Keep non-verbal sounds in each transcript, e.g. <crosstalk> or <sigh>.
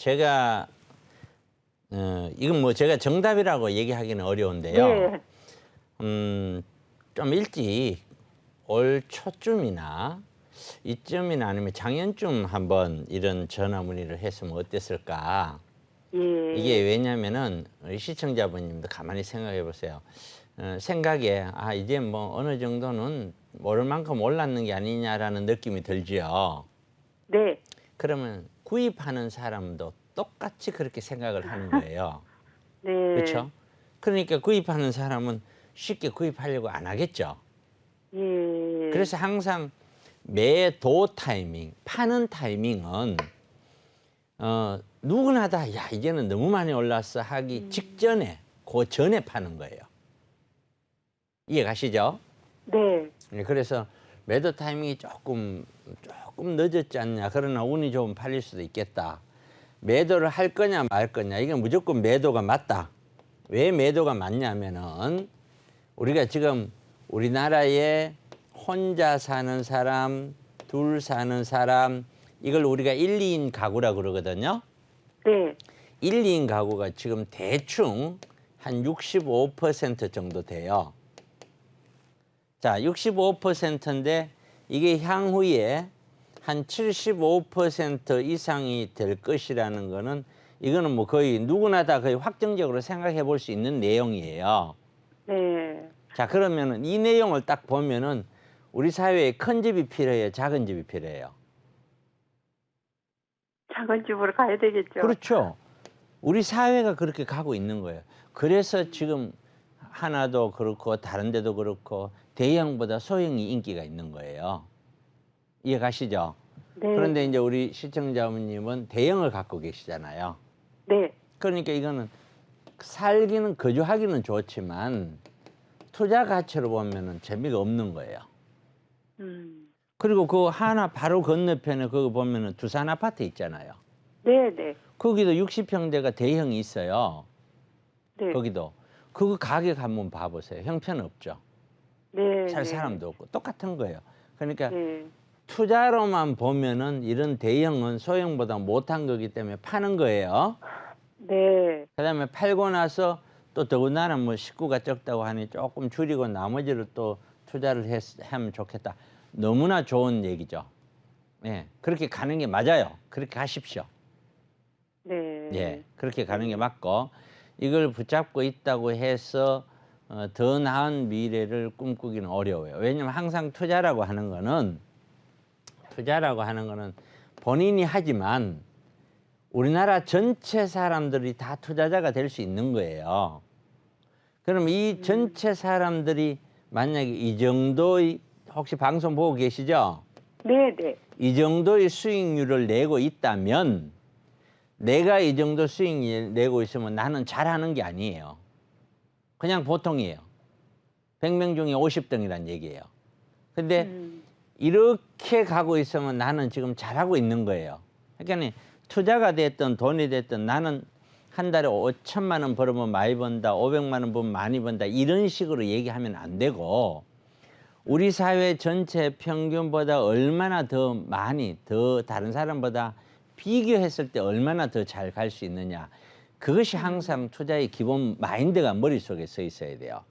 제가 어, 이건 뭐 제가 정답이라고 얘기하기는 어려운데요. 네. 음, 좀 일찍 올 초쯤이나 이쯤이나 아니면 작년쯤 한번 이런 전화 문의를 했으면 어땠을까? 예. 이게 왜냐면은 우리 시청자분님도 가만히 생각해 보세요. 어, 생각에 아 이제 뭐 어느 정도는 모를 만큼 올랐는 게 아니냐라는 느낌이 들지요. 네. 그러면 구입하는 사람도 똑같이 그렇게 생각을 하는 거예요. <laughs> 네. 그렇죠? 그러니까 구입하는 사람은 쉽게 구입하려고 안 하겠죠. 예. 그래서 항상 매도 타이밍, 파는 타이밍은 어, 누구나 다 야 이제는 너무 많이 올랐어 하기 직전에 그 전에 파는 거예요. 이해 가시죠? 네. 네, 그래서 매도 타이밍이 조금 조금 늦었지 않냐. 그러나 운이 좀 팔릴 수도 있겠다. 매도를 할 거냐 말 거냐. 이건 무조건 매도가 맞다. 왜 매도가 맞냐면은 우리가 지금 우리나라에 혼자 사는 사람, 둘 사는 사람 이걸 우리가 1, 2인 가구라 그러거든요. 네. 1, 2인 가구가 지금 대충 한65% 정도 돼요. 자, 65%인데 이게 향후에 한 75% 이상이 될 것이라는 거는 이거는 뭐 거의 누구나 다 거의 확정적으로 생각해 볼 수 있는 내용이에요. 네. 자, 그러면은 이 내용을 딱 보면은 우리 사회에 큰 집이 필요해요, 작은 집이 필요해요. 작은 집으로 가야 되겠죠. 그렇죠. 우리 사회가 그렇게 가고 있는 거예요. 그래서 지금 하나도 그렇고 다른 데도 그렇고 대형보다 소형이 인기가 있는 거예요. 이해 가시죠? 네. 그런데 이제 우리 시청자님은 대형을 갖고 계시잖아요. 네. 그러니까 이거는 살기는 거주하기는 좋지만 투자 가치로 보면은 재미가 없는 거예요. 음. 그리고 그 하나 바로 건너편에 그거 보면은 두산 아파트 있잖아요. 네, 네. 거기도 60평대가 대형이 있어요. 네. 거기도 그거 가격 한번 봐보세요. 형편없죠. 네. 살 네. 사람도 없고 똑같은 거예요. 그러니까 네. 투자로만 보면은 이런 대형은 소형보다 못한 거기 때문에 파는 거예요. 네. 그다음에 팔고 나서 또 더군다나 뭐 식구가 적다고 하니 조금 줄이고 나머지를 또 투자를 했, 하면 좋겠다. 너무나 좋은 얘기죠. 예, 그렇게 가는 게 맞아요. 그렇게 하십시오. 네. 예, 그렇게 가는 게 맞고 이걸 붙잡고 있다고 해서 어, 더 나은 미래를 꿈꾸기는 어려워요. 왜냐면 항상 투자라고 하는 거는 투자라고 하는 거는 본인이 하지만 우리나라 전체 사람들이 다 투자자가 될 수 있는 거예요. 그럼 이 전체 사람들이 만약에 이 정도의 혹시 방송 보고 계시죠? 네, 네. 이 정도의 수익률을 내고 있다면 내가 이 정도 수익률 내고 있으면 나는 잘하는 게 아니에요. 그냥 보통이에요. 100명 중에 50등이란 얘기예요. 근데 음. 이렇게 가고 있으면 나는 지금 잘하고 있는 거예요. 그러니까 투자가 됐든 돈이 됐든 나는 한 달에 5천만 원 벌으면 많이 번다, 500만 원 벌면 많이 번다 이런 식으로 얘기하면 안 되고 우리 사회 전체 평균보다 얼마나 더 많이 더 다른 사람보다 비교했을 때 얼마나 더 잘 갈 수 있느냐 그것이 항상 투자의 기본 마인드가 머릿속에 서 있어야 돼요.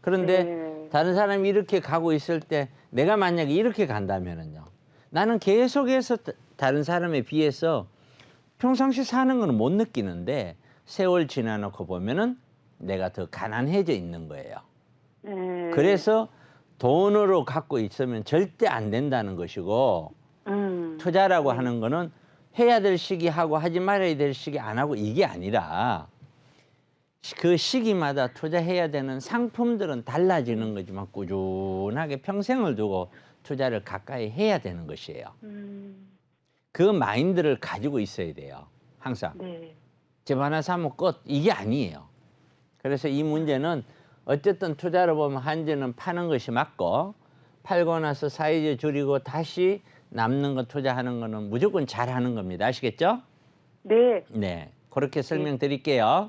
그런데 네. 다른 사람이 이렇게 가고 있을 때 내가 만약에 이렇게 간다면은요. 나는 계속해서 다- 다른 사람에 비해서 평상시 사는 거는 못 느끼는데 세월 지나놓고 보면은 내가 더 가난해져 있는 거예요. 네. 그래서 돈으로 갖고 있으면 절대 안 된다는 것이고 음. 투자라고 하는 거는 해야 될 시기 하고 하지 말아야 될 시기 안 하고 이게 아니라 시- 그 시기마다 투자해야 되는 상품들은 달라지는 거지만 꾸준하게 평생을 두고 투자를 가까이 해야 되는 것이에요. 음. 그 마인드를 가지고 있어야 돼요. 항상. 네. 집 하나 사면 끝 이게 아니에요. 그래서 이 문제는 어쨌든 투자로 보면 한지는 파는 것이 맞고 팔고 나서 사이즈 줄이고 다시 남는 거 투자하는 거는 무조건 잘하는 겁니다. 아시겠죠? 네. 네. 그렇게 설명드릴게요.